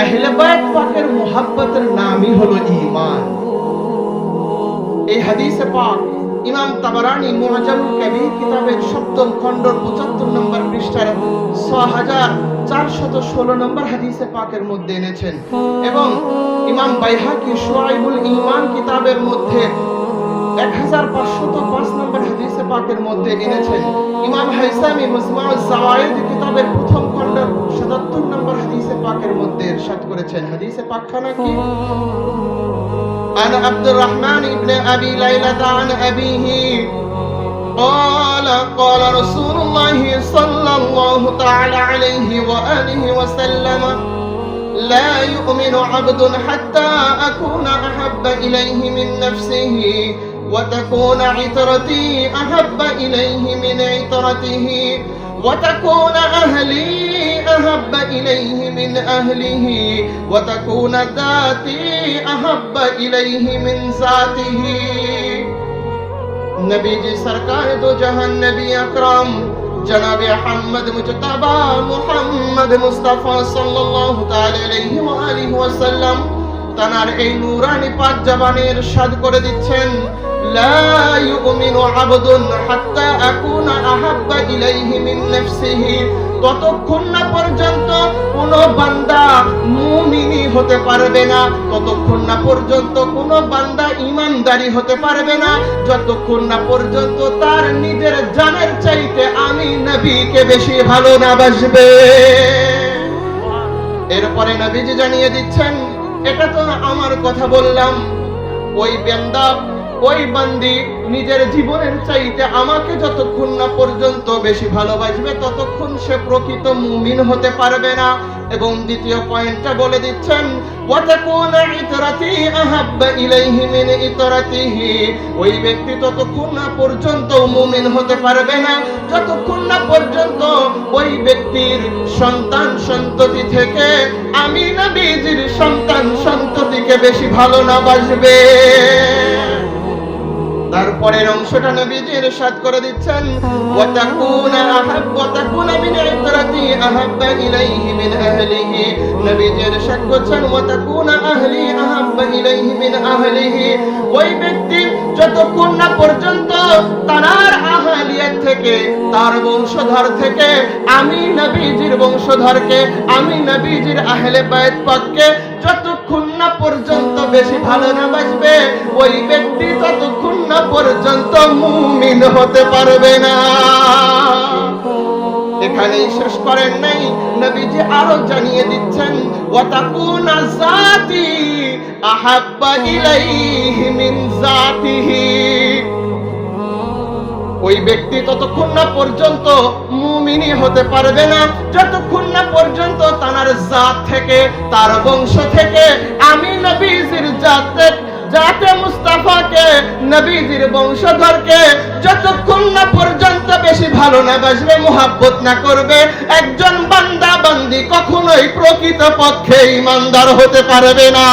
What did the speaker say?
আহলে বায়াত পাকের মুহাব্বতের নামই হলো ঈমান। এই হাদিসে পাক ইমাম তাবারানি মুআজামুল কাবীর কিতাবের সপ্তম খণ্ডর 75 নম্বর পৃষ্ঠার 6416 নম্বর হাদিসে পাকের মধ্যে এনেছেন এবং ইমাম বাইহাকি শুআইবুল ঈমান কিতাবের মধ্যে 1505 নম্বর হাদিসে পাকের মধ্যে এনেছেন। ইমাম হাইসামি মুসমাউজ জাওয়ায়েদ কিতাবের প্রথম খণ্ডের 77 নম্বর হাদিসে পাকের মধ্যে ইরশাদ করেছেন হাদিসে পাকখানা কি عن عبد الرحمن بن أبي ليلى عن أبيه قال قال رسول الله صلى الله تعالى عليه وآله وسلم لا يؤمن عبد حتى أكون أحب إليه من نفسه وتكون عترتي أحب إليه من عترته وتكون أهلي أحب إليه من أهله وتكون ذاتي أحب إليه من ذاته. نبي جي سرکار دو جہان نبی اکرم جناب محمد مجتبہ محمد مصطفیٰ صلی اللہ علیہ وآلہ وسلم. তানার এই নূরানি পাক জবানের সাদ করে দিচ্ছেন ততক্ষণ না পর্যন্ত কোন বান্দা মুমিনি হতে পারবে না। ততক্ষণ না পর্যন্ত কোন বান্দা ইমানদারি হতে পারবে না। যতক্ষণ না পর্যন্ত তার নিজের জানের চাইতে আমি নবীকে বেশি ভালো না বাসবে এরপরে নবীজি জানিয়ে দিচ্ছেন এটা তো আমার কথা বললাম। ওই বেন্দা ওই বান্দি নিজের জীবনের চাইতে আমাকে যতক্ষণ না পর্যন্ত বেশি ভালোবাসবে, ততক্ষণ সে প্রকৃত মুমিন হতে পারবে না। এবং দ্বিতীয় পয়েন্টটা বলে দিচ্ছেন ওই ব্যক্তি ততক্ষণ না পর্যন্ত মুমিন হতে পারবে না, যতক্ষণ না পর্যন্ত ওই ব্যক্তির সন্তান সন্ততি থেকে আমি নবীজির সন্তান সন্ততিকে বেশি ভালো না বাসবে। তারপরের অংশটা নবীজির সাথ করে দিচ্ছেন। ওয়াতাকুনা আহাব ওয়াতাকুনা মিন ইতরাতি আহাব্বা ইলাইহি মিন আহলিহি। সাথ করছেন, ওয়াতাকুনা আহলি আহাব্বা ইলাইহি মিন আহলিহি। ওই ব্যক্তি যতক্ষণ না পর্যন্ত তার আহলিয়ত থেকে, তার বংশধর থেকে, আমি নবীজির বংশধরকে, আমি নবীজির আহলে বায়ত পাককে পর্যন্ত বেশি ভালো না বাসবে ওই ব্যক্তি ততক্ষণ না পর্যন্ত মুমিন হতে পারবে না। এখানেই শেষ করেন নাই, নবীজি আরও জানিয়ে দিচ্ছেন, ওয়াতাকুনা জাতি আহাব্বা ইলাইহি মিন জাতিহি ওই ব্যক্তি ততক্ষণ না পর্যন্ত মুমিনি হতে পারবে না। যতক্ষণ না পর্যন্ত তার জাত থেকে, তার বংশ থেকে আমি নবীজির জাতে জাতে মুস্তাফাকে, নবীজির বংশধরকে, যতক্ষণ না পর্যন্ত বেশি ভালো না বাসবে, মোহাব্বত না করবে, একজন বান্দা বান্দি কখনোই প্রকৃত পক্ষে ইমানদার হতে পারবে না।